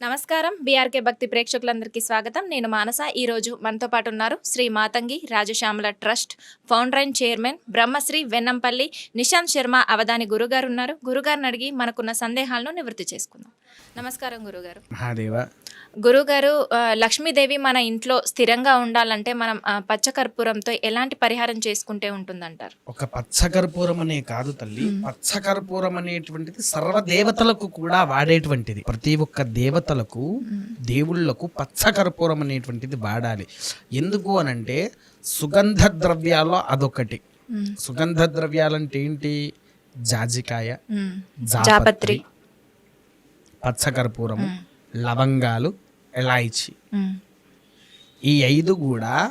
నమస్కారం. బీఆర్కే భక్తి ప్రేక్షకులందరికీ స్వాగతం. నేను మానస. ఈ రోజు మనతో పాటు ఉన్నారు Shri Matangi Rajashyamala trust founder and chairman Brahmashri Vennampalli Nishant Sharma Avadhani గురుగారు ఉన్నారు. గురుగారిని అడిగి మనకున్న సందేహాలను నివృత్తి చేసుకుందాం. నమస్కారం గురుగారు. మహాదేవ. గురుగారు లక్ష్మీదేవి మన ఇంట్లో స్థిరంగా ఉండాలంటే మనం పచ్చకర్పూరంతో ఎలాంటి పరిహారం చేసుకుంటే ఉంటుందంటారు? ఒక పచ్చకర్పూరం అనే కాదు తల్లి. పచ్చకర్పూరం అనేటువంటిది సర్వదేవతలకు కూడా వాడేటువంటిది. ప్రతి ఒక్క దేవతలకు దేవుళ్ళకు పచ్చకర్పూరం అనేటువంటిది వాడాలి. ఎందుకు అనంటే సుగంధ ద్రవ్యాల్లో అదొకటి. సుగంధ ద్రవ్యాలంటే ఏంటి? జాజికాయ. జాపత్రి పచ్చకర్పూరము లవంగాలు ఎలాయిచి. ఈ ఐదు కూడా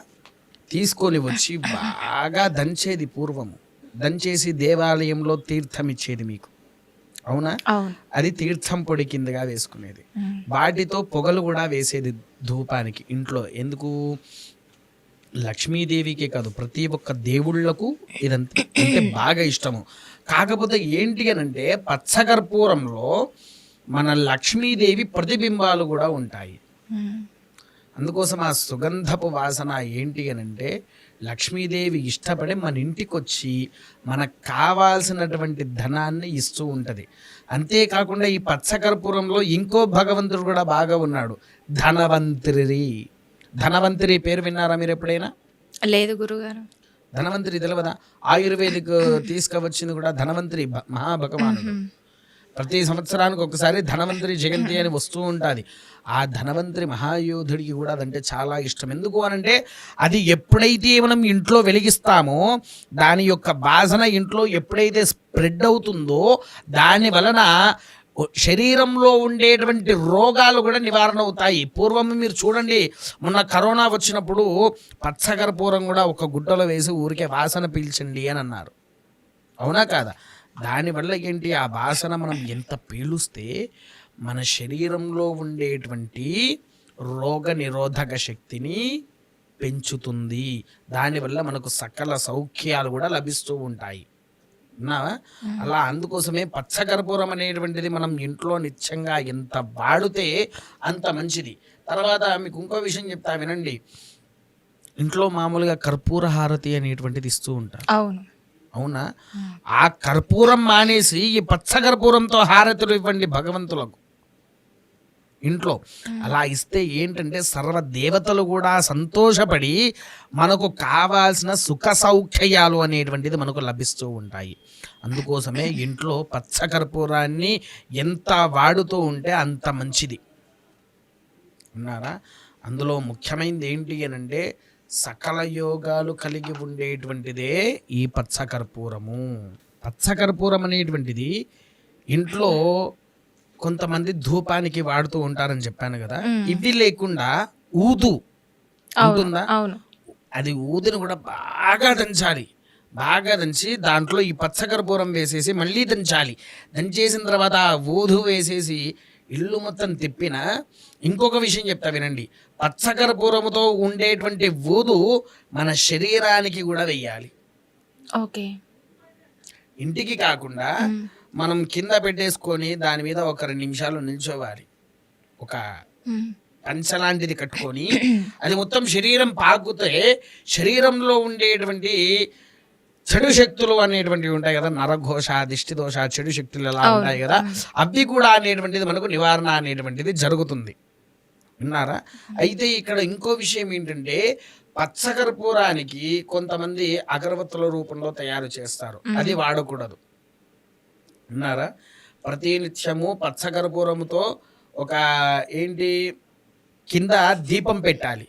తీసుకొని వచ్చి బాగా దంచేది పూర్వము. దంచేసి దేవాలయంలో తీర్థం ఇచ్చేది మీకు. అవునా? అది తీర్థం పొడి కిందగా వేసుకునేది. వాటితో పొగలు కూడా వేసేది ధూపానికి ఇంట్లో. ఎందుకు? లక్ష్మీదేవికే కాదు ప్రతి ఒక్క దేవుళ్ళకు ఇదంతా అంటే బాగా ఇష్టము. కాకపోతే ఏంటి అని అంటే పచ్చకర్పూరంలో మన లక్ష్మీదేవి ప్రతిబింబాలు కూడా ఉంటాయి. అందుకోసం ఆ సుగంధపు వాసన ఏంటి అని అంటే లక్ష్మీదేవి ఇష్టపడి మన ఇంటికి వచ్చి మనకు కావాల్సినటువంటి ధనాన్ని ఇస్తూ ఉంటుంది. అంతేకాకుండా ఈ పచ్చకర్పూరంలో ఇంకో భగవంతుడు కూడా బాగా ఉన్నాడు. ధనవంతరి ధనవంతరి పేరు విన్నారా మీరు ఎప్పుడైనా? లేదు గురుగారు. ధనవంతరి తెలియదా ఆయుర్వేదిక్ తీసుకువచ్చింది కూడా ధనవంతరి మహాభగవానుడు. ప్రతి సంవత్సరానికి ఒకసారి ధనవంతరి జయంతి అని వస్తూ ఉంటుంది. ఆ ధనవంతరి మహాయోధుడికి కూడా అదంటే చాలా ఇష్టం. ఎందుకు అనంటే అది ఎప్పుడైతే మనం ఇంట్లో వెలిగిస్తామో దాని యొక్క బాసన ఇంట్లో ఎప్పుడైతే స్ప్రెడ్ అవుతుందో దాని వలన శరీరంలో ఉండేటువంటి రోగాలు కూడా నివారణ అవుతాయి. పూర్వం మీరు చూడండి మొన్న కరోనా వచ్చినప్పుడు పచ్చకర్పూరం కూడా ఒక గుడ్డలో వేసి ఊరికే వాసన పీల్చండి అని అన్నారు. అవునా కాదా? దానివల్ల ఏంటి? ఆ వాసన మనం ఎంత పీలుస్తే మన శరీరంలో ఉండేటువంటి రోగ నిరోధక శక్తిని పెంచుతుంది. దానివల్ల మనకు సకల సౌఖ్యాలు కూడా లభిస్తూ ఉంటాయి. అలా అందుకోసమే పచ్చకర్పూరం అనేటువంటిది మనం ఇంట్లో నిత్యంగా ఎంత వాడితే అంత మంచిది. తర్వాత మీకు ఇంకో విషయం చెప్తా వినండి. ఇంట్లో మామూలుగా కర్పూర హారతి అనేటువంటిది ఇస్తూ ఉంటారు. అవును. అవునా? ఆ కర్పూరం మానేసి ఈ పచ్చ కర్పూరంతో హారతులు ఇవ్వండి భగవంతులకు. ఇంట్లో అలా ఇస్తే ఏంటంటే సర్వ దేవతలు కూడా సంతోషపడి మనకు కావాల్సిన సుఖ సౌఖ్యాలు అనేటువంటిది మనకు లభిస్తూ ఉంటాయి. అందుకోసమే ఇంట్లో పచ్చ కర్పూరాన్ని ఎంత వాడుతూ ఉంటే అంత మంచిది. ఉన్నారా అందులో ముఖ్యమైనది ఏంటి అని అంటే సకల యోగాలు కలిగి ఉండేటువంటిదే ఈ పచ్చకర్పూరము. పచ్చకర్పూరం అనేటువంటిది ఇంట్లో కొంతమంది ధూపానికి వాడుతూ ఉంటారని చెప్పాను కదా. ఇవి లేకుండా ఊదు ఉంటుందా? అది ఊదిని కూడా బాగా దంచాలి. బాగా దంచి దాంట్లో ఈ పచ్చకర్పూరం వేసేసి మళ్ళీ దంచాలి. దంచేసిన తర్వాత ఆ ఊదు వేసేసి ఇల్లు మొత్తం తిప్పిన ఇంకొక విషయం చెప్తా వినండి. పచ్చకర్పూరముతో ఉండేటువంటి ఊదు మన శరీరానికి కూడా వెయ్యాలి. ఓకే. ఇంటికి కాకుండా మనం కింద పెట్టేసుకొని దాని మీద ఒక రెండు నిమిషాలు నిల్చోవాలి. ఒక. పంచ లాంటిది కట్టుకొని అది మొత్తం శరీరం పాకుతే శరీరంలో ఉండేటువంటి చెడు శక్తులు అనేటువంటివి ఉంటాయి కదా. నరఘోష దిష్టి దోష చెడు శక్తులు ఎలా ఉంటాయి కదా. అవి కూడా అనేటువంటిది మనకు నివారణ అనేటువంటిది జరుగుతుంది. విన్నారా? అయితే ఇక్కడ ఇంకో విషయం ఏంటంటే పచ్చకర్పూరానికి కొంతమంది అగరబత్తుల రూపంలో తయారు చేస్తారు. అది వాడకూడదు. విన్నారా? ప్రతినిత్యము పచ్చకర్పూరముతో ఒక ఏంటి కింద దీపం పెట్టాలి.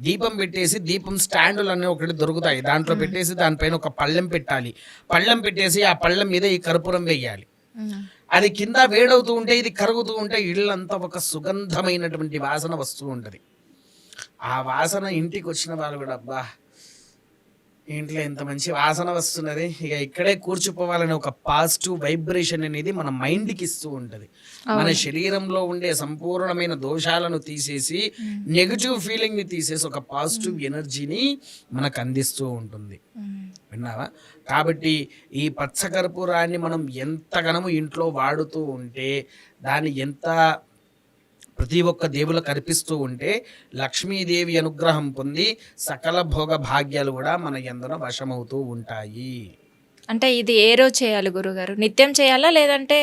దీపం పెట్టేసి దీపం స్టాండులు అనే ఒకటి దొరుకుతాయి. దాంట్లో పెట్టేసి దానిపైన ఒక పళ్ళెం పెట్టాలి. పళ్ళెం పెట్టేసి ఆ పళ్ళెం మీద ఈ కర్పూరం వేయాలి. అది కింద వేడవుతూ ఉంటే ఇది కరుగుతూ ఉంటే ఇళ్ళంతా ఒక సుగంధమైనటువంటి వాసన వస్తూ ఉంటుంది. ఆ వాసన ఇంటికి వచ్చిన వాళ్ళు కూడా అబ్బా ఇంట్లో ఎంత మంచి వాసన వస్తున్నది. ఇక ఇక్కడే కూర్చుకోవాలనే ఒక పాజిటివ్ వైబ్రేషన్ అనేది మన మైండ్కి ఇస్తూ ఉంటుంది. మన శరీరంలో ఉండే సంపూర్ణమైన దోషాలను తీసేసి నెగటివ్ ఫీలింగ్ని తీసేసి ఒక పాజిటివ్ ఎనర్జీని మనకు అందిస్తూ ఉంటుంది. విన్నావా? కాబట్టి ఈ పచ్చకర్పూరాన్ని మనం ఎంతగానో ఇంట్లో వాడుతూ ఉంటే దాన్ని ఎంత ప్రతి ఒక్క దేవులకు కనిపిస్తూ ఉంటే లక్ష్మీదేవి అనుగ్రహం పొంది సకల భోగ భాగ్యాలు కూడా మన ఎందరో వశమవుతూ ఉంటాయి. అంటే ఇది ఏ రోజు చేయాలి గురుగారు? నిత్యం చేయాలా లేదంటే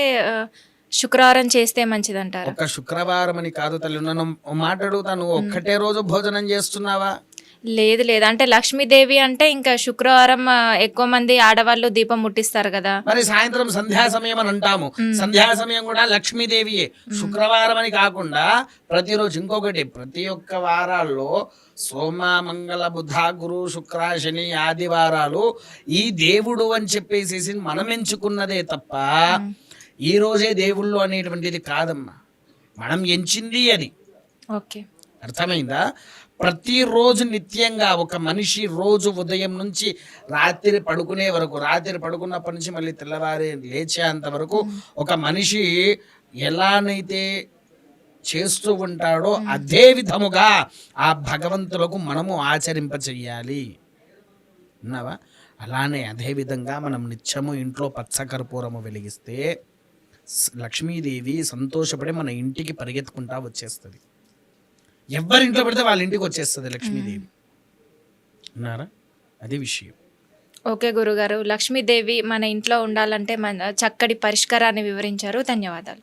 శుక్రవారం చేస్తే మంచిదంటారా? ఒక శుక్రవారం అని కాదు తల్లి నన్ను మాట్లాడుతాను ఒక్కటే రోజు భోజనం చేస్తున్నావా? లేదు లేదు. అంటే లక్ష్మీదేవి అంటే ఇంకా శుక్రవారం ఎక్కువ మంది ఆడవాళ్ళు దీపం ముట్టిస్తారు కదా. మరి సాయంత్రం సంధ్యా సమయం అని అంటాము. సంధ్యా సమయం కూడా లక్ష్మీదేవియే. శుక్రవారం అని కాకుండా ప్రతిరోజు ఇంకొకటి ప్రతి ఒక్క వారాల్లో సోమ మంగళ బుధ గురు శుక్ర శని ఆదివారాలు ఈ దేవుడు అని చెప్పేసి మనం ఎంచుకున్నదే తప్ప ఈ రోజే దేవుళ్ళు అనేటువంటిది కాదమ్మా. మనం ఎంచింది అది. ఓకే. అర్థమైందా? ప్రతిరోజు నిత్యంగా ఒక మనిషి రోజు ఉదయం నుంచి రాత్రి పడుకునే వరకు రాత్రి పడుకున్నప్పటి నుంచి మళ్ళీ తెల్లవారి లేచేంత వరకు ఒక మనిషి ఎలానైతే చేస్తూ ఉంటాడో అదే విధముగా ఆ భగవంతులకు మనము ఆచరింప చెయ్యాలి విన్నావా? అలానే అదే విధంగా మనం నిత్యము ఇంట్లో పచ్చకర్పూరము వెలిగిస్తే లక్ష్మీదేవి సంతోషపడి మన ఇంటికి పరిగెత్తుకుంటా వచ్చేస్తుంది. ఎవరింట్లో పెడితే వాళ్ళ ఇంటికి వచ్చేస్తుంది లక్ష్మీదేవి. విన్నారా అది విషయం. ఓకే గురుగారు. లక్ష్మీదేవి మన ఇంట్లో ఉండాలంటే మన చక్కటి పరిష్కారాన్ని వివరించారు. ధన్యవాదాలు.